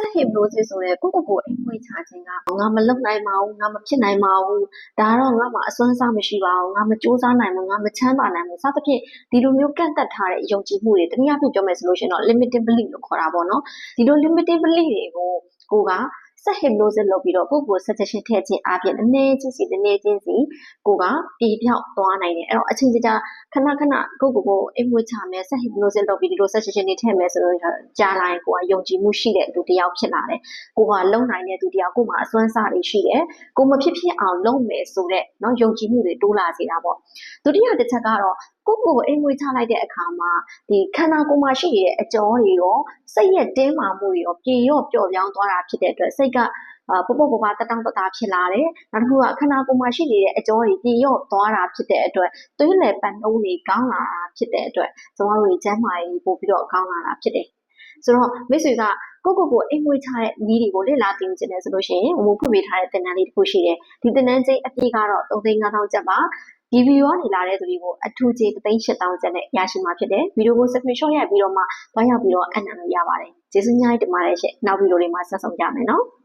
ဆက်ဟစ်လို့စစ်ဆိုရဲကိုကိုကိုအိမ်မွေးချခြင်းကငါမလုပ်နိုင်ပါဘူးငါမဖြစ်နိုင်ပါဘူးဒါတော့ငါမှအစွမ်းစားမရှိပါဘူးငါမစူးစမ်းနိုင်ဘူးငါမချမ်းသာနိုင်ဘူးစသဖြင့်ဒီလိုမျိုးကန့်သက်ထားတဲ့ယုံကြည်မှုတွေတနည်းအားဖြင့်ပြောမယ်ဆိုလို့ရှိရင်တော့ limiting belief လို့ခေါ်တာပေါ့နော်ဒီလို limiting belief တွေကိုကိုက ဆက် hypnosis လုပ်ပြီးတော့ကိုယ့်ကိုယ် suggestion ထည့်ခြင်းအပြင်အနေချင်းစီအနေချင်းစီကိုကပြေပြောက်သွားနိုင်တယ်အဲ့တော့အချိန်ကြာခဏခဏကိုယ့်ကိုယ်ကိုအိမ်မွေးချမယ်ဆက် hypnosis လုပ်ပြီးဒီလို suggestion တွေထည့်မယ်ဆိုတော့ကြားလာရင်ကိုကယုံကြည်မှုရှိတဲ့သူတစ်ယောက်ဖြစ်လာတယ်ကိုကလုံနိုင်တဲ့သူတစ်ယောက်ကိုမှအစွမ်းစားတွေရှိတယ်ကိုမဖြစ်ဖြစ်အောင်လုပ်မယ်ဆိုတဲ့เนาะယုံကြည်မှုတွေတိုးလာစေတာပေါ့ဒုတိယတစ်ချက်ကတော့ ကိုယ့်ကိုယ်အိမ်မွေးချလိုက်တဲ့အခါမှာဒီခန္ဓာကိုယ်မှာရှိနေတဲ့အကြောတွေရောစိတ်ရဲ့တင်းမာမှုတွေရောပြေရော့ပျော့ပြောင်းသွားတာဖြစ်တဲ့အတွက်စိတ်ကအာပပပပတတောင့်တတာဖြစ်လာတယ်။နောက်တစ်ခုကခန္ဓာကိုယ်မှာရှိနေတဲ့အကြောတွေပြေရော့သွားတာဖြစ်တဲ့အတွက်သွေးလည်ပတ်နှုံးတွေကောင်းလာတာဖြစ်တဲ့အတွက်ကျမတို့ရဲ့ကျန်းမာရေးပို့ပြီးတော့ကောင်းလာတာဖြစ်တယ်။ဆိုတော့မိတ်ဆွေကကိုကိုကိုအိမ်မွေးချတဲ့နည်းတွေကိုလေ့လာသင်ကျင်တယ်ဆိုလို့ရှိရင်ဝုံဖွင့်ပေးထားတဲ့သင်တန်းလေးတစ်ခုရှိတယ်။ဒီသင်တန်းချင်းအပြည့်ကတော့3သိန်း5000ကျပ်ပါ။ ဒီဗီဒီယိုကနေလာတဲ့သူတွေကိုအထူးကြေး3,8000ကျပ်နဲ့ရရှိမှာဖြစ်တယ်။ဗီဒီယိုကို screenshot ရိုက်ပြီးတော့မှတွားရောက်ပြီးတော့အနံ့လို့ရပါတယ်။ကျေးဇူးများတင်ပါတယ်ရှင့်။နောက်ဗီဒီယိုတွေမှာဆက်ဆုံကြမယ်နော်။